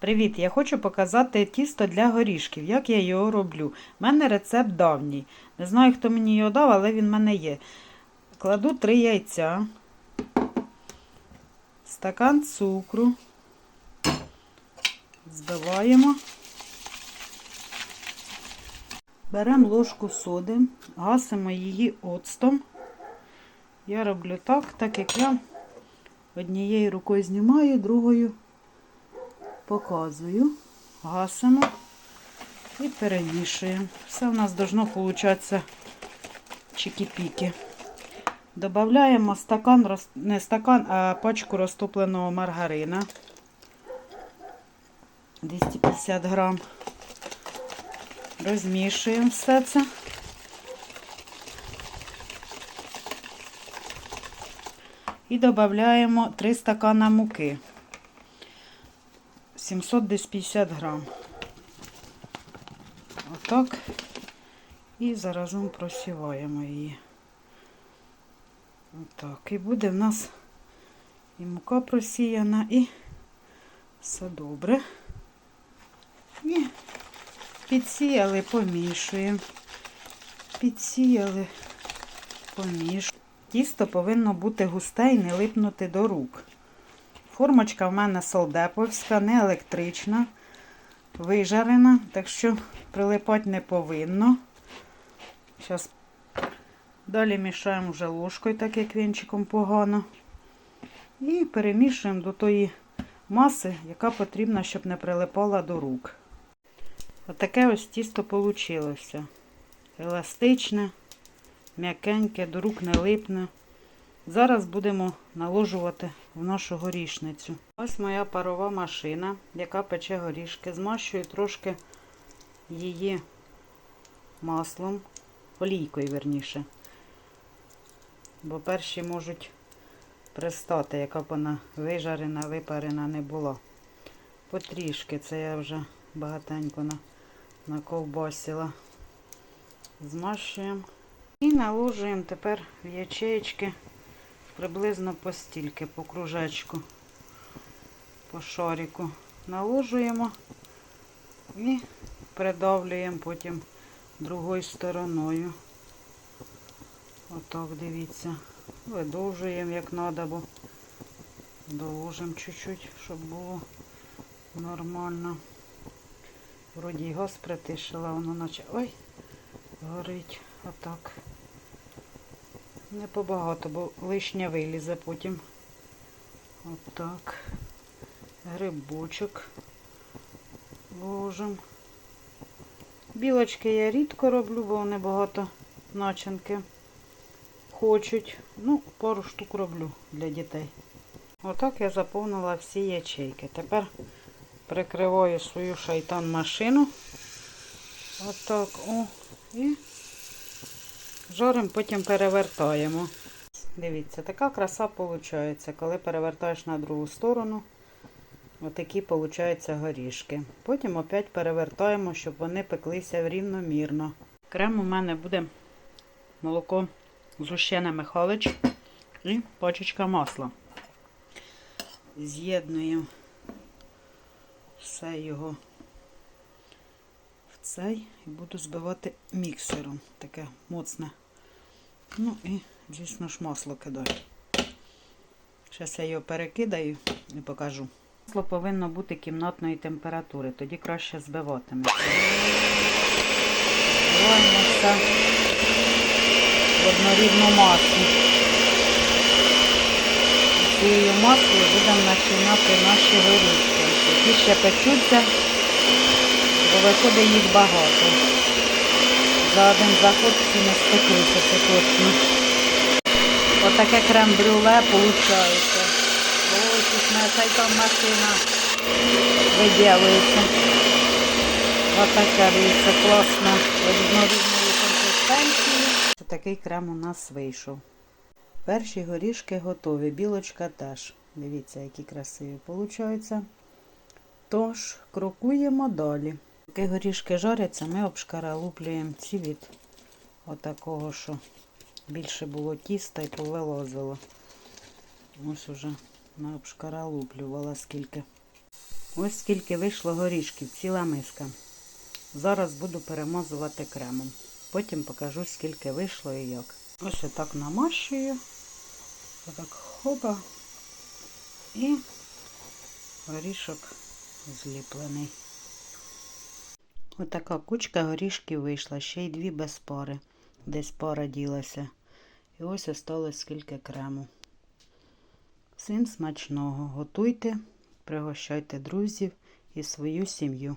Привіт! Я хочу показати тісто для горішків, як я його роблю. У мене рецепт давній. Не знаю, хто мені його дав, але він в мене є. Кладу 3 яйця, стакан цукру, збиваємо. Беремо ложку соди, гасимо її оцтом. Я роблю так, так як я однією рукою знімаю, другою показую, гасимо і перемішуємо. Все у нас должно получатися чики-піки. Добавляємо стакан, не стакан, а пачку розтопленого маргарина. 250 грам. Розмішуємо все це. І додаємо 3 стакана муки. 750 грам. Отак. І заразом просіваємо її. Отак. І буде в нас і мука просіяна, і все добре. І підсіяли, помішуємо. Підсіяли, помішуємо. Тісто повинно бути густе і не липнути до рук. Формочка в мене солдеповська, не електрична, вижарена, так що прилипати не повинно. Зараз далі мішаємо вже ложкою, так як вінчиком погано. І перемішуємо до тої маси, яка потрібна, щоб не прилипала до рук. Отаке ось тісто вийшло. Еластичне, м'якеньке, до рук не липне. Зараз будемо наложувати в нашу горішницю. Ось моя парова машина, яка пече горішки. Змащую трошки її маслом, олійкою верніше. Бо перші можуть пристати, яка б вона вижарена, випарена не була. Потрішки, це я вже багатенько на, наковбасила. Змащуємо. І наложуємо тепер в ячеєчки приблизно по стільки, по кружечку, по шарику. Наложуємо і придавлюємо потім другою стороною. Отак, дивіться. Видовжуємо як треба, бо доложимо чуть-чуть, щоб було нормально. Вроді газ притишила, воно наче ой, горить. Отак. Не побагато, бо лишнє вилізе потім. Отак. Грибочок ложимо. Білочки я рідко роблю, бо вони багато начинки хочуть. Ну, пару штук роблю для дітей. Отак я заповнила всі ячейки. Тепер прикриваю свою шайтан машину. Отак. О. І Жарим, потім перевертаємо. Дивіться, така краса виходить, коли перевертаєш на другу сторону. Отакі виходять горішки. Потім опять перевертаємо, щоб вони пеклися рівномірно. Крем у мене буде молоко згущене Михалич і пачечка масла. З'єднуємо все його цей і буду збивати міксером. Таке моцне. Ну і, звісно ж, масло кидаю. Зараз я його перекидаю і покажу. Масло повинно бути кімнатної температури, тоді краще збиватиметься. Збиваємо все в однорідну масу. Цією маслою будемо починати наші горішки, які ще печуться, виходить їх багато. За один заход всі не спеклися, це точно. Отаке крем-брюле виходить. Ось цей там машина виділується. Отаке, дивіться, класно. Однорідної консистенції. Такий крем у нас вийшов. Перші горішки готові, білочка теж. Дивіться, які красиві получаються. Тож, крокуємо далі. Поки горішки жаряться, ми обшкаралуплюємо ці від отакого, що більше було тіста і повилозило. Ось уже ми обшкаралуплювала скільки. Ось скільки вийшло горішків, ціла миска. Зараз буду перемазувати кремом. Потім покажу, скільки вийшло і як. Ось отак намащую. Отак хопа. І горішок зліплений. Отака кучка горішків вийшла, ще й дві без пари. Десь пара ділася. І ось осталось скільки крему. Всім смачного. Готуйте, пригощайте друзів і свою сім'ю.